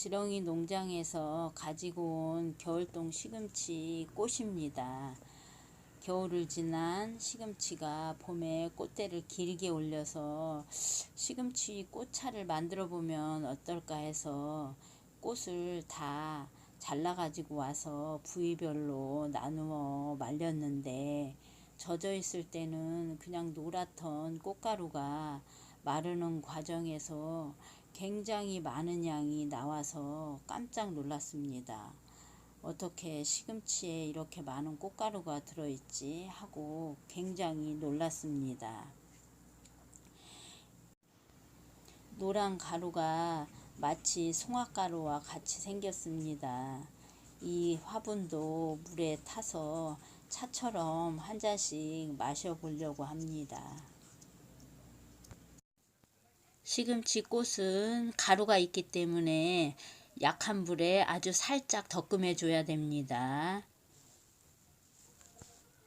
지렁이 농장에서 가지고 온 겨울동 시금치 꽃입니다. 겨울을 지난 시금치가 봄에 꽃대를 길게 올려서 시금치 꽃차를 만들어 보면 어떨까 해서 꽃을 다 잘라 가지고 와서 부위별로 나누어 말렸는데 젖어 있을 때는 그냥 노랗던 꽃가루가 마르는 과정에서 굉장히 많은 양이 나와서 깜짝 놀랐습니다. 어떻게 시금치에 이렇게 많은 꽃가루가 들어있지 하고 굉장히 놀랐습니다. 노란 가루가 마치 송화가루와 같이 생겼습니다. 이 화분도 물에 타서 차처럼 한 잔씩 마셔보려고 합니다. 시금치 꽃은 가루가 있기 때문에 약한 불에 아주 살짝 덕금해 줘야 됩니다.